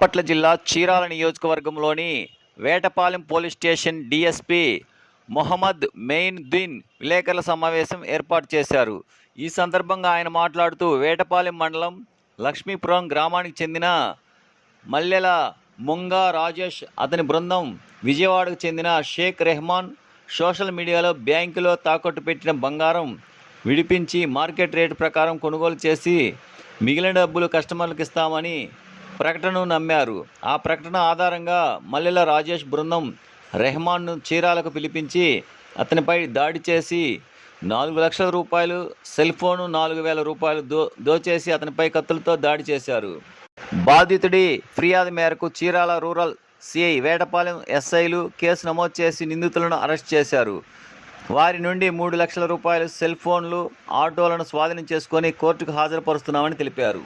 బాపట్ల జిల్లా చీరాల నియోజకవర్గంలోని Vetapalem police station DSP Mohammad Moinuddin విలేకరుల సమావేశం ఏర్పాటు చేశారు. ఈ సందర్భంగా ఆయన మాట్లాడుతూ వేటపాలెం మండలం లక్ష్మీపురం గ్రామానికి చెందిన మల్లెల ముంగా రాజేష్ అతని బృందం విజయవాడకు చెందిన షేక్ రెహమాన్ సోషల్ మీడియాలో బ్యాంకులో తాకట్టు పెట్టిన బంగారం విడిపించి మార్కెట్ రేటు ప్రకారం కొనుగోలు చేసి మిగిలిన డబ్బులు కస్టమర్లకు ఇస్తామని ప్రకటనను నమ్మారు. ఆ ప్రకటన ఆధారంగా మల్లెల రాజేష్ బృందం రెహమాన్ను చీరాలకు పిలిపించి అతనిపై దాడి చేసి నాలుగు లక్షల రూపాయలు సెల్ ఫోను నాలుగు వేల రూపాయలు దో దోచేసి అతనిపై కత్తులతో దాడి చేశారు. బాధితుడి ఫిర్యాదు మేరకు చీరాల రూరల్ సిఐ వేటపాలెం ఎస్ఐలు కేసు నమోదు చేసి నిందితులను అరెస్ట్ చేశారు. వారి నుండి మూడు లక్షల రూపాయలు సెల్ ఫోన్లు ఆటోలను స్వాధీనం చేసుకొని కోర్టుకు హాజరుపరుస్తున్నామని తెలిపారు.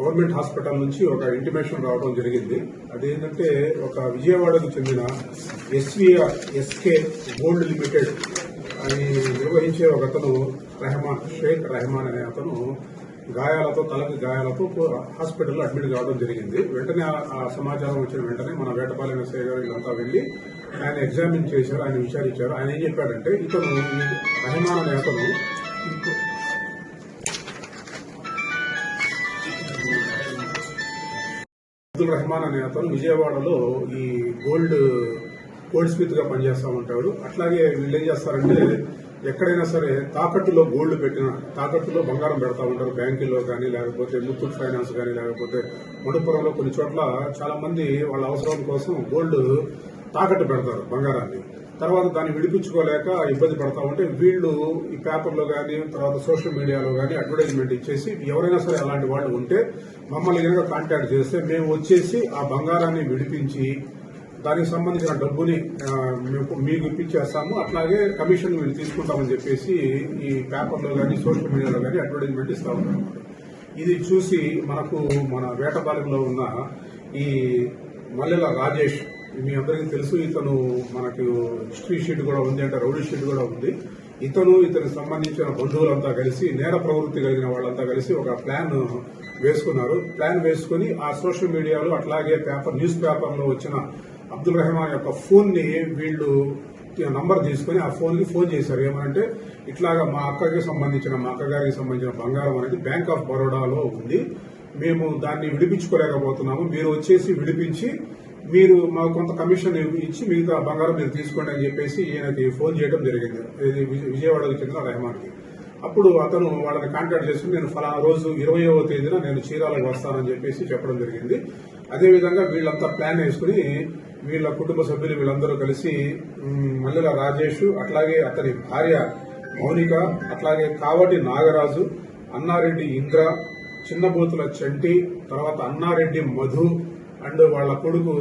గవర్నమెంట్ హాస్పిటల్ నుంచి ఒక ఇంటిమేషన్ రావడం జరిగింది. అదేంటంటే ఒక విజయవాడకు చెందిన ఎస్వీఆర్ ఎస్కే గోల్డ్ లిమిటెడ్ అని నిర్వహించే ఒక అతను రెహమాన్ షేక్ రెహమాన్ అనే అతను గాయాలతో తలకి గాయాలతో హాస్పిటల్లో అడ్మిట్ కావడం జరిగింది. వెంటనే ఆ- సమాచారం వచ్చిన వెంటనే మన వేటపాలెం ఎస్ఐ గారు వీళ్ళంతా వెళ్ళి ఆయన ఎగ్జామిన్ చేశారు ఆయన విచారించారు. ఆయన ఏం చెప్పాడంటే ఇతను రెహమాన్ అనే అతను అబ్దుల్ రెహమాన్ అనే అతను విజయవాడలో ఈ గోల్డ్ గోల్డ్ స్మిత్గా పనిచేస్తా ఉంటాడు అట్లాగే వీళ్ళు ఏం చేస్తారంటే ఎక్కడైనా సరే తాకట్టులో గోల్డ్ పెట్టిన తాకట్టులో బంగారం పెడతా ఉంటారు బ్యాంకుల్లో కానీ లేకపోతే ముత్తూట్ ఫైనాన్స్ కానీ లేకపోతే మణుపురంలో కొన్ని చోట్ల చాలా మంది వాళ్ళ అవసరం కోసం గోల్డ్ తాకట్టు పెడతారు బంగారాన్ని. తర్వాత దాన్ని విడిపించుకోలేక ఇబ్బంది పడతా ఉంటే వీళ్ళు ఈ పేపర్లో కానీ తర్వాత సోషల్ మీడియాలో కానీ అడ్వర్టైజ్మెంట్ ఇచ్చేసి ఎవరైనా సరే అలాంటి వాళ్ళు ఉంటే మమ్మల్ని కనుక కాంటాక్ట్ చేస్తే మేము వచ్చేసి ఆ బంగారాన్ని విడిపించి దానికి సంబంధించిన డబ్బుని మీకు- ఇప్పించేస్తాము. అట్లాగే కమిషన్ మీరు తీసుకుంటామని చెప్పేసి ఈ పేపర్లో కానీ సోషల్ మీడియాలో కానీ అడ్వర్టైజ్మెంట్ ఇస్తా ఉన్నాం. ఇది చూసి మనకు మన వేటపాలెంలో ఉన్న ఈ మల్లెల రాజేష్ మీ అందరికీ తెలుసు ఇతను మనకు హిస్టరీ షీట్ కూడా ఉంది అంటే రౌడీ షీట్ కూడా ఉంది. ఇతను ఇతనికి సంబంధించిన బంధువులంతా కలిసి నేర ప్రవృత్తి కలిగిన వాళ్ళంతా కలిసి ఒక ప్లాన్ వేసుకున్నారు. ప్లాన్ వేసుకుని ఆ సోషల్ మీడియాలో అట్లాగే పేపర్ న్యూస్ పేపర్లో వచ్చిన అబ్దుల్ రెహమాన్ యొక్క ఫోన్ని వీళ్ళు నంబర్ తీసుకుని ఆ ఫోన్కి ఫోన్ చేశారు. ఏమంటే ఇట్లాగా మా అక్కకి సంబంధించిన మా అక్కగారికి సంబంధించిన బంగారం అనేది బ్యాంక్ ఆఫ్ బరోడాలో ఉంది. మేము దాన్ని విడిపించుకోలేకపోతున్నాము. మీరు వచ్చేసి విడిపించి మీరు మాకు కొంత కమిషన్ ఇచ్చి మిగతా బంగారం మీరు తీసుకోండి అని చెప్పేసి ఈయనకి ఫోన్ చేయడం జరిగింది. ఇది విజయవాడకు చెందిన రెహమాన్కి. అప్పుడు అతను వాళ్ళని కాంటాక్ట్ చేసుకుని నేను ఫలానా రోజు ఇరవయవ తేదీన నేను చీరాలకు వస్తానని చెప్పేసి చెప్పడం జరిగింది. అదేవిధంగా వీళ్ళంతా ప్లాన్ వేసుకుని వీళ్ళ కుటుంబ సభ్యులు వీళ్ళందరూ కలిసి మల్లెల రాజేష్ అట్లాగే అతని భార్య మౌనిక అట్లాగే కావటి నాగరాజు అన్నారెడ్డి ఇంద్ర చిన్నబోతుల చంటి తర్వాత అన్నారెడ్డి మధు అండ్ వాళ్ళ కొడుకు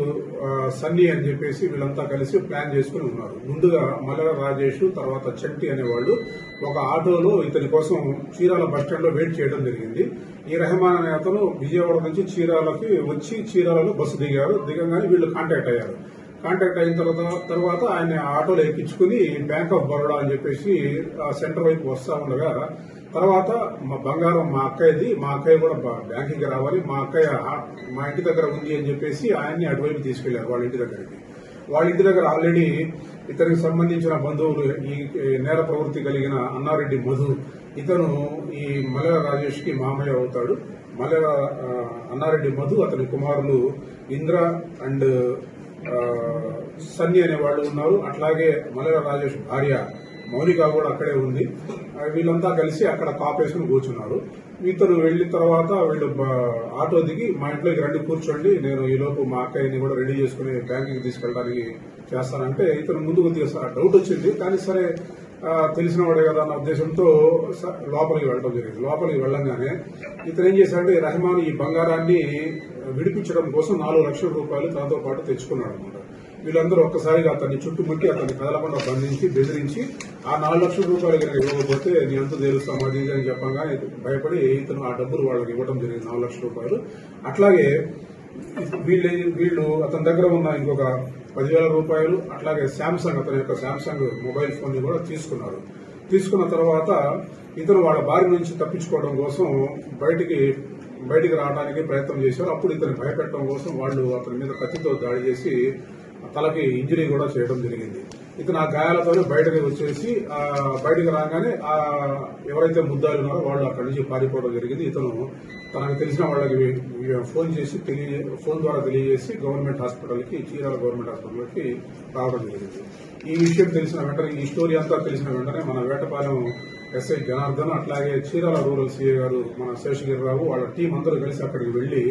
సన్నీ అని చెప్పేసి వీళ్ళంతా కలిసి ప్లాన్ చేసుకుని ఉన్నారు. ముందుగా మలర రాజేష్ తర్వాత చంటి అనేవాళ్ళు ఒక ఆటోలో ఇతని కోసం చీరాల బస్టాండ్లో వెయిట్ చేయడం జరిగింది. ఈ రెహమాన్ అనే అతను విజయవాడ నుంచి చీరాలకి వచ్చి చీరాలలో బస్సు దిగారు. దిగంగానే వీళ్ళు కాంటాక్ట్ అయ్యారు. కాంటాక్ట్ అయిన తర్వాత తర్వాత ఆయన ఆటోలో ఎక్కించుకుని బ్యాంక్ ఆఫ్ బరోడా అని చెప్పేసి ఆ సెంటర్ వైపు వస్తా ఉండగా తర్వాత మా బంగారం మా అక్కయ్యది మా అక్కయ్య కూడా బ్యాంకింగ్కి రావాలి మా అక్కయ్య మా ఇంటి దగ్గర ఉంది అని చెప్పేసి ఆయన్ని అటువైపు తీసుకెళ్ళారు వాళ్ళ ఇంటి దగ్గరికి. వాళ్ళ ఇంటి దగ్గర ఆల్రెడీ ఇతనికి సంబంధించిన బంధువులు ఈ నేర ప్రవృత్తి కలిగిన అన్నారెడ్డి మధు ఇతను ఈ మల్లెల రాజేష్కి మామయ్య అవుతాడు. మల్లెల అన్నారెడ్డి మధు అతని కుమారులు ఇంద్ర అండ్ సన్ని అనే వాళ్ళు ఉన్నారు. అట్లాగే మల్లెల రాజేష్ భార్య మౌనిక కూడా అక్కడే ఉంది. వీళ్ళంతా కలిసి అక్కడ కాపేసుకుని కూర్చున్నారు. ఇతను వెళ్ళిన తర్వాత వీళ్ళు ఆటో దిగి మా ఇంట్లోకి రండి కూర్చోండి. నేను ఈలోపు మా అక్కయ్యని కూడా రెడీ చేసుకుని బ్యాంకింగ్ తీసుకెళ్ళడానికి చేస్తానంటే ఇతను ముందు కొద్దిగా డౌట్ వచ్చింది. కానీ సరే తెలిసిన వాడే కదా అన్న ఉద్దేశంతో లోపలికి వెళ్ళడం జరిగింది. లోపలికి వెళ్ళంగానే ఇతను ఏం చేశాడంటే రెహమాన్ ఈ బంగారాన్ని విడిపించడం కోసం నాలుగు లక్షల రూపాయలు తనతో పాటు తెచ్చుకున్నాడు. వీళ్ళందరూ ఒక్కసారిగా అతన్ని చుట్టుముట్టి అతన్ని కదలకుండా బంధించి బెదిరించి ఆ నాలుగు లక్షల రూపాయలు కనుక ఇవ్వకపోతే నేను ఎంత తెలుస్తాం అది అని చెప్పంగా భయపడి ఇతను ఆ డబ్బులు వాళ్ళకి ఇవ్వడం జరిగింది నాలుగు లక్షల రూపాయలు. అట్లాగే వీళ్ళు వీళ్ళు అతని దగ్గర ఉన్న ఇంకొక పదివేల రూపాయలు అట్లాగే శాంసంగ్ అతని యొక్క శాంసంగ్ మొబైల్ ఫోన్ని కూడా తీసుకున్నారు. తీసుకున్న తర్వాత ఇతను వాళ్ళ బారి నుంచి తప్పించుకోవడం కోసం బయటికి బయటికి రావడానికి ప్రయత్నం చేశారు. అప్పుడు ఇతను భయపెట్టడం కోసం వాళ్ళు అతని మీద కత్తితో దాడి చేసి తలకి ఇంజరీ కూడా చేయడం జరిగింది. ఇతను ఆ గాయాలతో బయటకు వచ్చేసి బయటకు రాగానే ఎవరైతే ముద్దాలు ఉన్నారో వాళ్ళు అక్కడి నుంచి పారిపోవడం జరిగింది. ఇతను తనకు తెలిసిన వాళ్ళకి ఫోన్ చేసి తెలియ ఫోన్ ద్వారా తెలియజేసి గవర్నమెంట్ హాస్పిటల్కి చీరాల గవర్నమెంట్ హాస్పిటల్కి రావడం జరిగింది. ఈ విషయం తెలిసిన వెంటనే ఈ స్టోరీ అంతా తెలిసిన వెంటనే మన వేటపాలెం ఎస్ఐ జనార్దన్ అట్లాగే చీరాల రూరల్ సీఏ గారు మన శేషగిరిరావు వాళ్ళ టీం అందరూ కలిసి అక్కడికి వెళ్ళి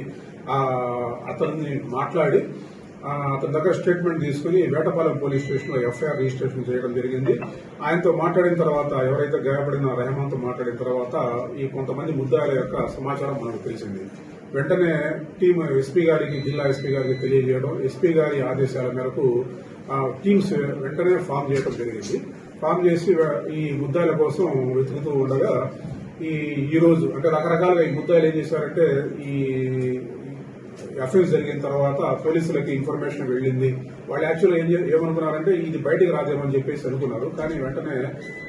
అతన్ని మాట్లాడి అతని దగ్గర స్టేట్మెంట్ తీసుకుని వేటపాలెం పోలీస్ స్టేషన్లో ఎఫ్ఐఆర్ రిజిస్ట్రేషన్ చేయడం జరిగింది. ఆయనతో మాట్లాడిన తర్వాత ఎవరైతే గాయపడిన రెహమాన్తో మాట్లాడిన తర్వాత ఈ కొంతమంది ముద్దాయిల యొక్క సమాచారం మనకు తెలిసింది. వెంటనే టీం ఎస్పీ గారికి జిల్లా ఎస్పీ గారికి తెలియజేయడం ఎస్పీ గారి ఆదేశాల మేరకు ఆ, టీమ్స్ వెంటనే ఫామ్ చేయడం జరిగింది. ఫామ్ చేసి ఈ ముద్దాయిల కోసం వెతుకుతూ ఉండగా ఈ ఈ రోజు అంటే రకరకాలుగా ఈ ముద్దాయిలు ఏం చేశారంటే ఈ అఫెన్స్ జరిగిన తర్వాత పోలీసులకి ఇన్ఫర్మేషన్ వెళ్ళింది. వాళ్ళు యాక్చువల్గా ఏం ఏమనుకున్నారంటే ఇది బయటికి రాదేమని చెప్పేసి అనుకున్నారు. కానీ వెంటనే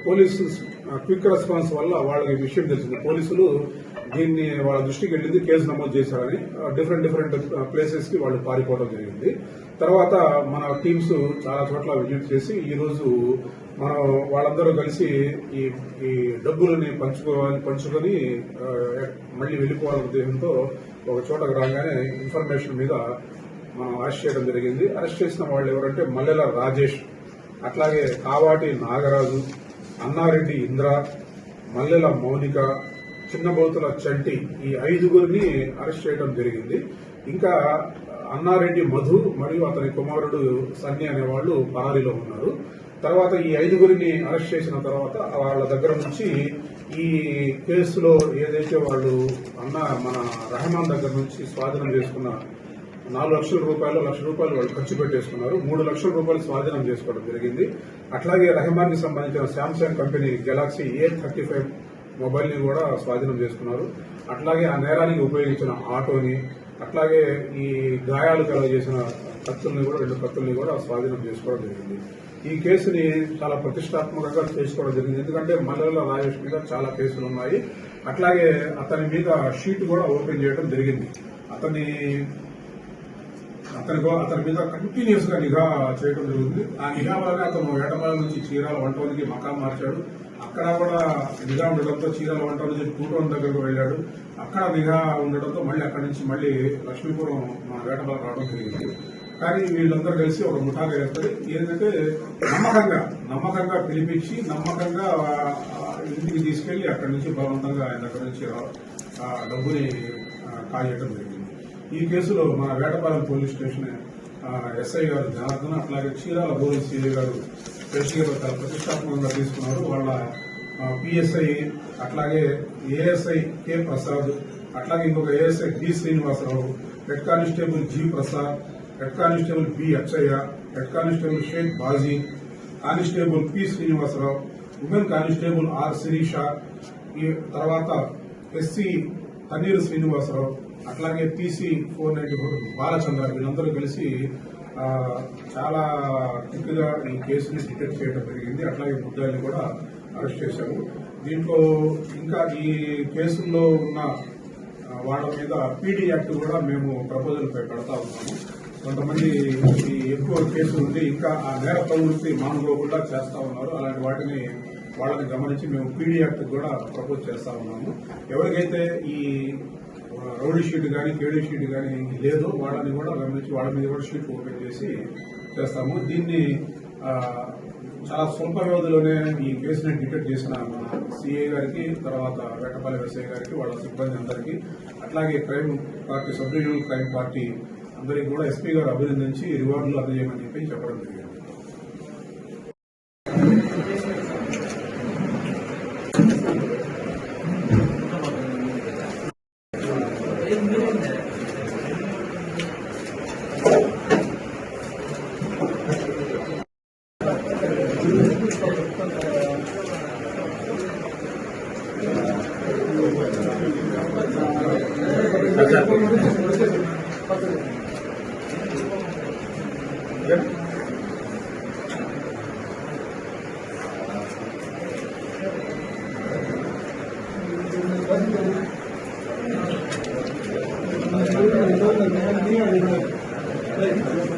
పోలీసు క్విక్ రెస్పాన్స్ వల్ల వాళ్ళకి విషయం తెలిసింది. పోలీసులు దీన్ని వాళ్ళ దృష్టికి వెళ్ళింది కేసు నమోదు చేశారని. డిఫరెంట్ డిఫరెంట్ ప్లేసెస్కి వాళ్ళు పారిపోవడం జరిగింది. తర్వాత మన టీమ్స్ చాలా చోట్ల విజిట్ చేసి ఈ రోజు మనం వాళ్ళందరూ కలిసి ఈ ఈ డబ్బులని పంచుకోవాలి పంచుకొని మళ్ళీ వెళ్ళిపోవాలనే ఉద్దేశంతో ఒక చోటకు రాగానే ఇన్ఫర్మేషన్ మీద మనం అరెస్ట్ చేయడం జరిగింది. అరెస్ట్ చేసిన వాళ్ళు ఎవరంటే మల్లెల రాజేష్ అట్లాగే కావాటి నాగరాజు అన్నారెడ్డి ఇంద్ర మల్లెల మౌనిక చిన్నబోతుల చంటి ఈ ఐదుగురిని అరెస్ట్ చేయడం జరిగింది. ఇంకా అన్నారెడ్డి మధు మరియు అతని కుమారుడు సన్ని అనేవాళ్ళు పరారీలో ఉన్నారు. తర్వాత ఈ ఐదుగురిని అరెస్ట్ చేసిన తర్వాత వాళ్ళ దగ్గర నుంచి ఈ కేసులో ఏదైతే వాళ్ళు అన్న మన రెహమాన్ దగ్గర నుంచి స్వాధీనం చేసుకున్న నాలుగు లక్షల రూపాయలు లక్ష రూపాయలు వాళ్ళు ఖర్చు పెట్టేసుకున్నారు. మూడు లక్షల రూపాయలు స్వాధీనం చేసుకోవడం జరిగింది. అట్లాగే రెహమాన్కి సంబంధించిన Samsung company Galaxy A thirty five మొబైల్ని కూడా స్వాధీనం చేసుకున్నారు. అట్లాగే ఆ నేరానికి ఉపయోగించిన ఆటోని అట్లాగే ఈ గాయాలు కలగజేసిన కత్తుల్ని కూడా రెండు కత్తుల్ని కూడా స్వాధీనం చేసుకోవడం జరిగింది. ఈ కేసుని చాలా ప్రతిష్టాత్మకంగా చేసుకోవడం జరిగింది. ఎందుకంటే మల్లెల రాజేష్ మీద చాలా కేసులు ఉన్నాయి. అట్లాగే అతని మీద షీట్ కూడా ఓపెన్ చేయడం జరిగింది. అతని అతని అతని మీద కంటిన్యూస్గా నిఘా చేయడం జరుగుతుంది. ఆ నిఘా వల్లనే అతను వేటపాలెం నుంచి చీరాల వంటోనికి మకాం మార్చాడు. అక్కడ కూడా నిఘా ఉండడంతో చీరాల వంట నుంచి కూటం దగ్గరకు వెళ్ళాడు. అక్కడ నిఘా ఉండడంతో మళ్ళీ అక్కడి నుంచి మళ్ళీ లక్ష్మీపురం మన వేటపాలెం రావడం జరిగింది. కానీ వీళ్ళందరూ కలిసి ఒక ముఠాగా ఏర్పడి ఏంటంటే నమ్మకంగా నమ్మకంగా పిలిపించి నమ్మకంగా ఇంటికి తీసుకెళ్ళి అక్కడి నుంచి బలవంతంగా ఆయన దగ్గర నుంచి డబ్బుని ఆ, కాజేయడం జరిగింది. ఈ కేసులో మన వేటపాలెం పోలీస్ స్టేషన్ ఎస్ఐ గారు జనార్దన్ అట్లాగే చీరాల పోలీస్ సిఐ గారు శశి చాలా ప్రతిష్టాత్మకంగా తీసుకున్నారు. వాళ్ళ పిఎస్ఐ అట్లాగే ఏఎస్ఐ కె ప్రసాద్ అట్లాగే ఇంకొక ASI D Srinivasarao head constable G Prasad head constable B Achayya head constable Sheikh Baji constable P Srinivasarao women constable R Sirisha ఈ తర్వాత ఎస్సీ తన్నీరు శ్రీనివాసరావు అట్లాగే PC four ninety four Balachandra వీళ్ళందరూ కలిసి చాలా క్విక్గా ఈ కేసుని డిటెక్ట్ చేయడం జరిగింది. అట్లాగే ముద్దాయిని కూడా అరెస్ట్ చేశాము దీంట్లో ఇంకా ఈ కేసుల్లో ఉన్న వాళ్ళ మీద పీడీ యాక్ట్ కూడా మేము ప్రపోజల్ పెడతా ఉన్నాము. కొంతమంది ఈ ఎక్కువ కేసులు ఉండి ఇంకా ఆ నేర ప్రవృత్తి మానుకోకుండా చేస్తా ఉన్నారు. అలాంటి వాటిని వాళ్ళని గమనించి మేము పీడీ యాక్ట్ కూడా ప్రపోజ్ చేస్తా ఉన్నాము. ఎవరికైతే ఈ రౌడీ షీట్ కానీ కేడీ షీట్ కానీ లేదో వాళ్ళని కూడా గమనించి వాళ్ళ మీద కూడా షీట్ ఓపెన్ చేసి చేస్తాము. దీన్ని చాలా స్వల్ప వ్యవధిలోనే ఈ కేసుని డిటెక్ట్ చేసిన మన సిఐ గారికి తర్వాత వేటపల్లి ఎస్ఐ గారికి వాళ్ళ సిబ్బంది అందరికీ అట్లాగే crime party sub crime party అందరికి కూడా ఎస్పీ గారు అభినందించి రివార్డులు అందజేయమని చెప్పి చెప్పడం జరిగింది Gracias. పిఎస్ఐ గారు